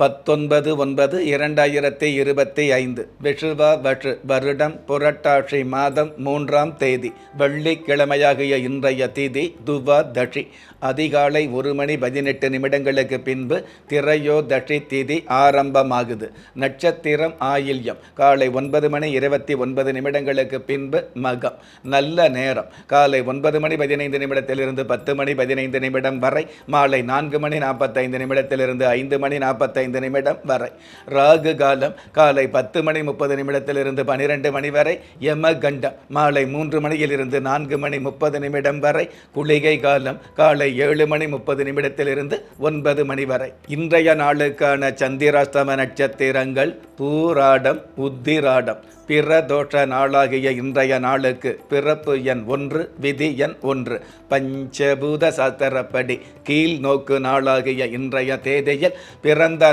பத்தொன்பது ஒன்பது இரண்டாயிரத்தி இருபத்தி ஐந்து விஷுவா வஷு வருடம் புரட்டாட்சி மாதம் மூன்றாம் தேதி வெள்ளிக்கிழமையாகிய இன்றைய திதி துவா தஷி அதிகாலை ஒரு மணி பதினெட்டு நிமிடங்களுக்கு பின்பு திரையோதஷி திதி ஆரம்பமாகுது. நட்சத்திரம் ஆயில்யம். காலை ஒன்பது மணி இருபத்தி ஒன்பது நிமிடங்களுக்கு பின்பு மகம். நல்ல நேரம். காலை ஒன்பது மணி பதினைந்து நிமிடத்திலிருந்து பத்து மணி பதினைந்து நிமிடம் வரை மாலை நான்கு மணி நாற்பத்தைந்து நிமிடத்திலிருந்து ஐந்து மணி நாற்பத்தைந்து நிமிடம் வரை. ராகு காலம் காலை பத்து மணி முப்பது நிமிடத்திலிருந்து பனிரெண்டு மணி வரை. யம கண்டம் மாலை மூன்று மணியிலிருந்து நான்கு மணி முப்பது நிமிடம் வரை. குளிகை காலம் காலை ஏழு மணி முப்பது நிமிடத்திலிருந்து ஒன்பது மணி வரை. இன்றைய நாளுக்கான சந்திராஸ்தம நட்சத்திரங்கள் பூராடம் உத்திராடம். பிறதோஷ நாளாகிய இன்றைய நாளுக்கு பிறப்பு எண் ஒன்று விதி எண் ஒன்று. பஞ்சபூத சாஸ்திரப்படி கீழ் நோக்கு நாளாகிய இன்றைய தேதியில் பிறந்த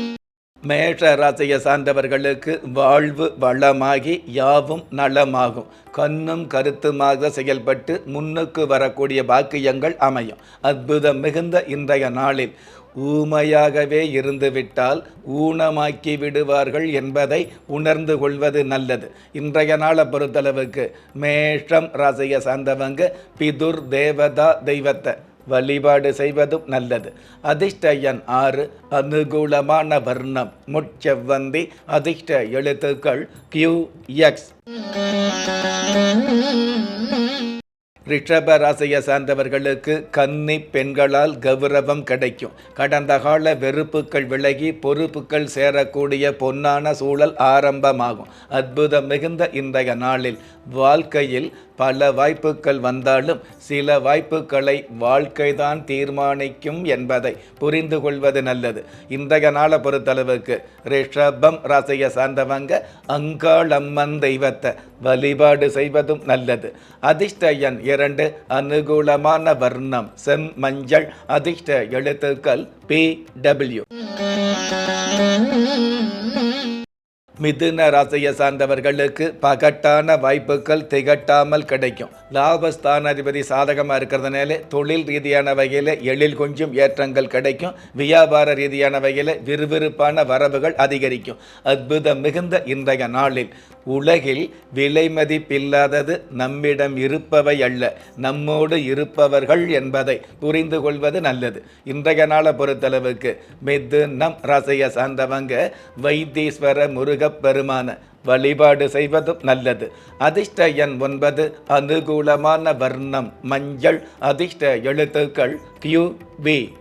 மேஷ ராசியை சார்ந்தவர்களுக்கு வாழ்வு வளமாகி யாவும் நலமாகும். கண்ணும் கருத்துமாக செயல்பட்டு முன்னுக்கு வரக்கூடிய பாக்கியங்கள் அமையும். அற்புதம் மிகுந்த இன்றைய நாளில் ஊமையாகவே இருந்துவிட்டால் ஊனமாக்கி விடுவார்கள் என்பதை உணர்ந்து கொள்வது நல்லது. இன்றைய நாளை பொறுத்தளவுக்கு மேஷம் ராசியை சார்ந்தவங்க பிதுர் தேவதா தெய்வத்தை வழிபாடு செய்வதும் நல்லது. அதிர்ஷ்ட எண் ஆறு அனுகூலமான வர்ணம். முச்செவ்வந்தி அதிர்ஷ்ட எழுத்துக்கள் கியூ எக்ஸ் ரிஷப ராசியை சார்ந்தவர்களுக்கு கன்னி பெண்களால் கௌரவம் கிடைக்கும். கடந்த கால வெறுப்புகள் விலகி பொறுப்புகள் சேரக்கூடிய பொன்னான சூழல் ஆரம்பமாகும். அற்புதம் மிகுந்த இன்றைய நாளில் வாழ்க்கையில் பல வாய்ப்புகள் வந்தாலும் சில வாய்ப்புகளை வாழ்க்கைதான் தீர்மானிக்கும் என்பதை புரிந்து கொள்வது நல்லது. இன்றைய நாளை பொறுத்தளவுக்கு ரிஷபம் ராசியை சார்ந்தவங்க அங்காளம்மன் தெய்வத்தை வழிபாடு செய்வதும் நல்லது. அதிர்ஷ்ட எண் இரண்டு அனுகூலமான வர்ணம் செம் மஞ்சள் அதிர்ஷ்ட எழுத்துக்கள் பி டபிள்யூ. மிதுன ராசியை சார்ந்தவர்களுக்கு பகட்டான வாய்ப்புகள் திகட்டாமல் கிடைக்கும். லாபஸ்தானாதிபதி சாதகமாக இருக்கிறதுனால தொழில் ரீதியான வகையில் எழில் கொஞ்சம் ஏற்றங்கள் கிடைக்கும். வியாபார ரீதியான வகையில் விறுவிறுப்பான வரவுகள் அதிகரிக்கும். அற்புதம் மிகுந்த இன்றைய நாளில். உலகில் விலை மதிப்பில்லாதது நம்மிடம் இருப்பவை அல்ல. நம்மோடு இருப்பவர்கள் என்பதை புரிந்து கொள்வது நல்லது. இன்றைய நாளை பொறுத்தளவுக்கு மெத்து நம் ரசைய சார்ந்தவங்க வைத்தீஸ்வர முருகப் பெருமான வழிபாடு செய்வதும் நல்லது. அதிர்ஷ்ட எண் ஒன்பது அனுகூலமான வர்ணம் மஞ்சள் அதிர்ஷ்ட எழுத்துக்கள் கியூ பி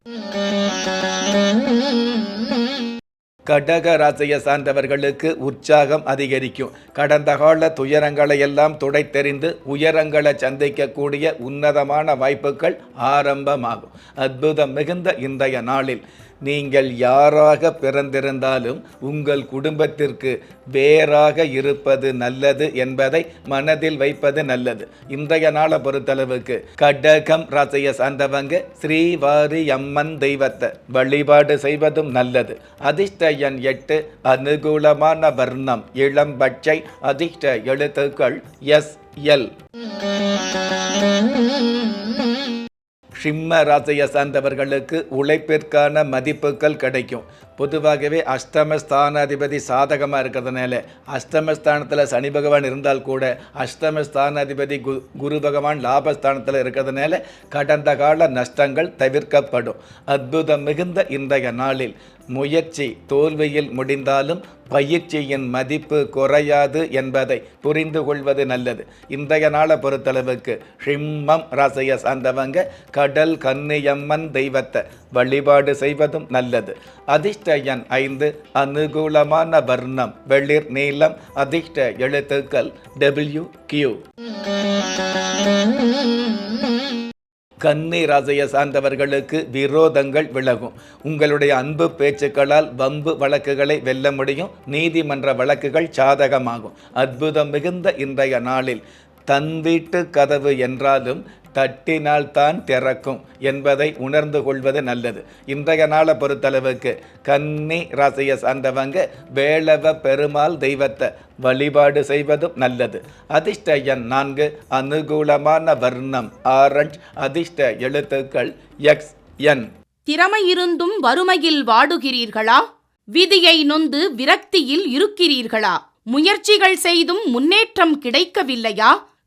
கடக ராசியை சார்ந்தவர்களுக்கு உற்சாகம் அதிகரிக்கும். கடந்த கால துயரங்களை எல்லாம் துடைத்தெறிந்து உயரங்களை சந்திக்கக்கூடிய உன்னதமான வாய்ப்புகள் ஆரம்பமாகும். அற்புதம் மிகுந்த இன்றைய நாளில் நீங்கள் யாராக பிறந்திருந்தாலும் உங்கள் குடும்பத்திற்கு வேறாக இருப்பது நல்லது என்பதை மனதில் வைப்பது நல்லது. இன்றைய நாளை பொறுத்தளவுக்கு கடகம் ராசியை சார்ந்தவங்க ஸ்ரீவாரி அம்மன் தெய்வத்தை வழிபாடு செய்வதும் நல்லது. அதிர்ஷ்ட எண் எட்டு அனுகூலமான வர்ணம் இளம் பச்சை அதிர்ஷ்ட எழுத்துக்கள் எஸ் எல். சிம்ம ராசியை சார்ந்தவர்களுக்கு உழைப்பிற்கான மதிப்புகள் கிடைக்கும். பொதுவாகவே அஷ்டமஸ்தானாதிபதி சாதகமாக இருக்கிறதுனால அஷ்டமஸ்தானத்தில் சனி பகவான் இருந்தால் கூட அஷ்டமஸ்தானாதிபதி கு குரு பகவான் லாபஸ்தானத்தில் இருக்கிறதுனால கடந்த கால நஷ்டங்கள் தவிர்க்கப்படும். அற்புதம் மிகுந்த இன்றைய நாளில் முயற்சி தோல்வியில் முடிந்தாலும் பயிற்சியின் மதிப்பு குறையாது என்பதை புரிந்து கொள்வது நல்லது. இன்றைய நாளை பொறுத்தளவுக்கு ஷிம்மம் ராசியை சார்ந்தவங்க கடல் கன்னியம்மன் தெய்வத்தை வழிபாடு செய்வதும் நல்லது. அதிர்ஷ்ட எண் ஐந்து அனுகூலமான வர்ணம் வெளிர் நீளம் அதிர்ஷ்ட எழுத்துக்கள் டபிள்யூ கியூ கன்னி ராசியை சார்ந்தவர்களுக்கு விரோதங்கள் விலகும். உங்களுடைய அன்பு பேச்சுக்களால் வம்பு வழக்குகளை வெல்ல முடியும். நீதிமன்ற வழக்குகள் சாதகமாகும். அற்புதம் மிகுந்த இன்றைய நாளில் தன் வீட்டு கதவு என்றாலும் தட்டினால் தான் திறக்கும் என்பதை உணர்ந்து கொள்வது நல்லது. இன்றைய நாளை பொறுத்தளவுக்கு கன்னி ராசியை சார்ந்தவங்க வேளவ பெருமாள் தெய்வத்தை வழிபாடு செய்வதும் நல்லது. அதிர்ஷ்ட எண் நான்கு அனுகூலமான வர்ணம் ஆரஞ்ச். அதிர்ஷ்ட எழுத்துக்கள் எக்ஸ் என். திறமை இருந்தும் வறுமையில் வாடுகிறீர்களா? விதியை நொந்து விரக்தியில் இருக்கிறீர்களா? முயற்சிகள் செய்தும் முன்னேற்றம் கிடைக்கவில்லையா?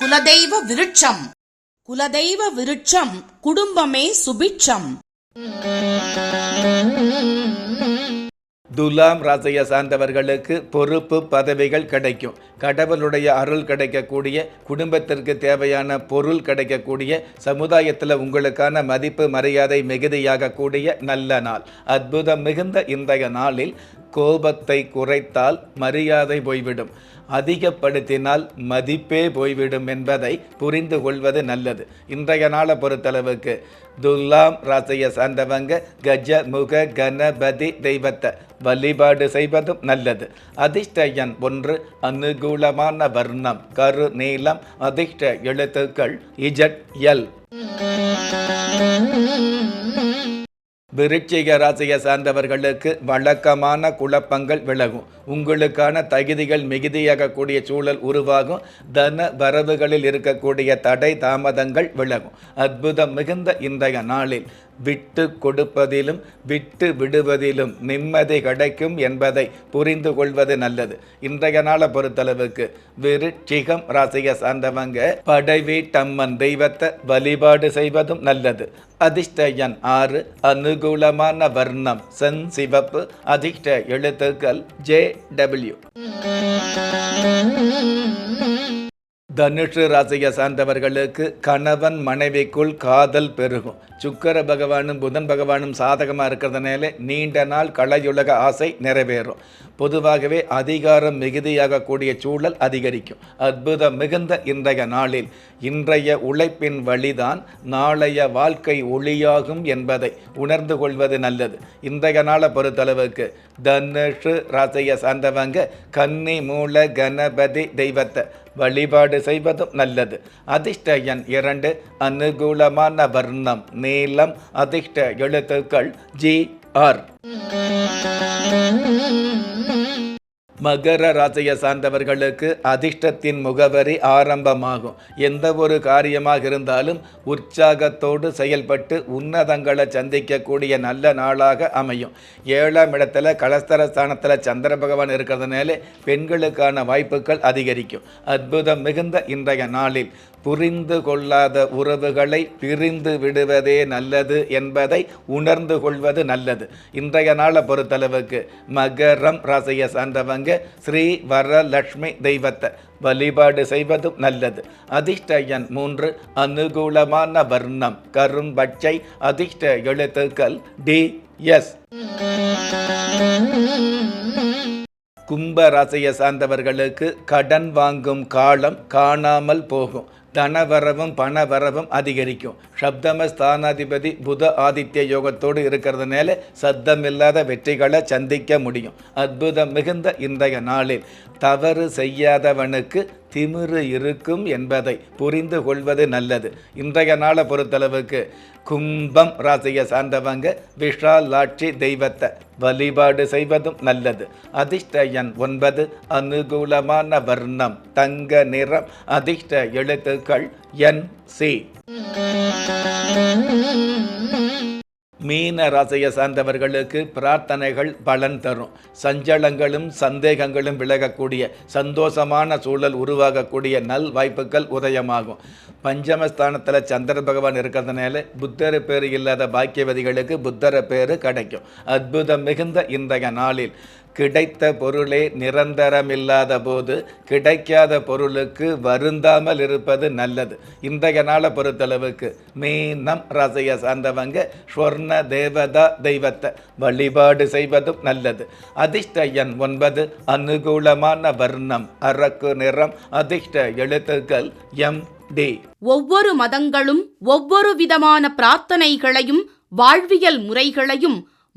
குலதெய்வ விருட்சம். குலதெய்வ விருட்சம் குடும்பமே சுபிட்சம். துலாம் ராசியை சார்ந்தவர்களுக்கு பொறுப்பு பதவிகள் கிடைக்கும். கடவுளுடைய அருள் கிடைக்கக்கூடிய குடும்பத்திற்கு தேவையான பொருள் கிடைக்கக்கூடிய சமுதாயத்தில் உங்களுக்கான மதிப்பு மரியாதை மிகுதியாகக்கூடிய நல்ல நாள். அற்புதம் மிகுந்த இன்றைய நாளில் கோபத்தை குறைத்தால் மரியாதை போய்விடும். அதிகப்படுத்தினால் மதிப்பே போய்விடும் என்பதை புரிந்து கொள்வது நல்லது. இன்றைய நாளை பொறுத்தளவுக்கு துல்லாம் ராசியை சார்ந்தவங்க கஜ முக கணபதி தெய்வத்தை வழிபாடு செய்வதும் நல்லது. அதிர்ஷ்ட எண் ஒன்று அனுகூலமான வர்ணம் கரு நீளம் அதிர்ஷ்ட எழுத்துக்கள் இஜட் எல். விருச்சிக ராசியை சார்ந்தவர்களுக்கு வழக்கமான குழப்பங்கள் விலகும். உங்களுக்கான தகுதிகள் மிகுதியாகக்கூடிய சூழல் உருவாகும். தன வரவுகளில் இருக்கக்கூடிய தடை தாமதங்கள் விலகும். அற்புதம் மிகுந்த இன்றைய நாளில். விட்டு கொடுப்பதிலும் விட்டு விடுவதிலும் நிம்மதி கிடைக்கும் என்பதை புரிந்து கொள்வது நல்லது. இன்றைய நாளை பொறுத்தளவுக்கு விருட்சிகம் ராசியை சார்ந்தவங்க படைவீட்டம்மன் தெய்வத்தை வழிபாடு செய்வதும் நல்லது. அதிர்ஷ்ட எண் ஆறு அனுகூலமான வர்ணம் சென் சிவப்பு அதிர்ஷ்ட எழுத்துக்கள் ஜே டபிள்யூ. தனுஷு ராசியை சார்ந்தவர்களுக்கு கணவன் மனைவிக்குள் காதல் பெருகும். சுக்கர பகவானும் புதன் பகவானும் சாதகமாக இருக்கிறதுனால நீண்ட நாள் கலையுலக ஆசை நிறைவேறும். பொதுவாகவே அதிகாரம் மிகுதியாகக்கூடிய சூழல் அதிகரிக்கும். அற்புதம் மிகுந்த இன்றைய நாளில் இன்றைய உழைப்பின் வழிதான் நாளைய வாழ்க்கை ஒளியாகும் என்பதை உணர்ந்து கொள்வது நல்லது. இன்றைய நாளை பொறுத்தளவுக்கு தனுஷு ராசியை சார்ந்தவங்க கன்னி மூல கணபதி தெய்வத்தை வழிபாடு செய்வதும் நல்லது. அதிர்ஷ்ட எண் இரண்டு அனுகூலமான வர்ணம் நீளம் அதிர்ஷ்ட எழுத்துக்கள் ஜி ஆர். மகர ராசியை சார்ந்தவர்களுக்கு அதிர்ஷ்டத்தின் முகவரி ஆரம்பமாகும். எந்த ஒரு காரியமாக இருந்தாலும் உற்சாகத்தோடு செயல்பட்டு உன்னதங்களை சந்திக்கக்கூடிய நல்ல நாளாக அமையும். ஏழாம் இடத்துல கலஸ்தர ஸ்தானத்தில் சந்திர பகவான் இருக்கிறதுனால பெண்களுக்கான வாய்ப்புகள் அதிகரிக்கும். அற்புதம் மிகுந்த இன்றைய நாளில். புரிந்து கொள்ளாத உறவுகளை பிரிந்து விடுவதே நல்லது என்பதை உணர்ந்து கொள்வது நல்லது. இன்றைய நாளை பொறுத்தளவுக்கு மகரம் ராசியை சார்ந்தவங்க ஸ்ரீ வரலட்சுமி தெய்வத்தை வழிபாடு செய்வதும் நல்லது. அதிர்ஷ்ட எண் மூன்று அனுகூலமான வர்ணம் கரும்பச்சை அதிர்ஷ்ட எழுத்துக்கள் டி எஸ். கும்ப ராசியை சார்ந்தவர்களுக்கு கடன் வாங்கும் காலம் காணாமல் போகும். தனவரவும் பணவரவும் அதிகரிக்கும். சப்தம ஸ்தானாதிபதி புத ஆதித்ய யோகத்தோடு இருக்கிறதுனால சத்தமில்லாத வெற்றிகளை சந்திக்க முடியும். அற்புதம் மிகுந்த இன்றைய நாளில் தவறு செய்யாதவனுக்கு திமிரு இருக்கும் என்பதை புரிந்து கொள்வது நல்லது. இன்றைய நாளை பொறுத்தளவுக்கு கும்பம் ராசியை சார்ந்தவங்க விஷாலாட்சி தெய்வத்தை வழிபாடு செய்வதும் நல்லது. அதிர்ஷ்ட எண் ஒன்பது அனுகூலமான வர்ணம் தங்க நிறம் அதிர்ஷ்ட எழுத்து எழுத்துக்கள் என் சி. மீன ராசியை சார்ந்தவர்களுக்கு பிரார்த்தனைகள் பலன் தரும். சஞ்சலங்களும் சந்தேகங்களும் விலகக்கூடிய சந்தோஷமான சூழல் உருவாகக்கூடிய நல் வாய்ப்புகள் உதயமாகும். பஞ்சமஸ்தானத்தில் சந்திர பகவான் இருக்கிறதுனால புத்தர பேர் இல்லாத பாக்கியவதிகளுக்கு புத்தர பேர் கிடைக்கும். அற்புதம் மிகுந்த இன்றைய நாளில். கிடைத்த பொருளே நிரந்தரமில்லாத போது கிடைக்காத பொருளுக்கு வருந்தாமல் இருப்பது நல்லது. இன்றைய நாளை பொறுத்தளவுக்கு மீனம் ரசைய சார்ந்தவங்க ஸ்வர்ண தேவதா தெய்வத்தை வழிபாடு செய்வதும் நல்லது. அதிர்ஷ்ட எண் ஒன்பது அனுகூலமான வர்ணம் அரக்கு நிறம் அதிர்ஷ்ட எழுத்துக்கள் எம் டி ஒவ்வொரு மதங்களும் ஒவ்வொரு விதமான பிரார்த்தனைகளையும் வாழ்வியல் முறைகளையும்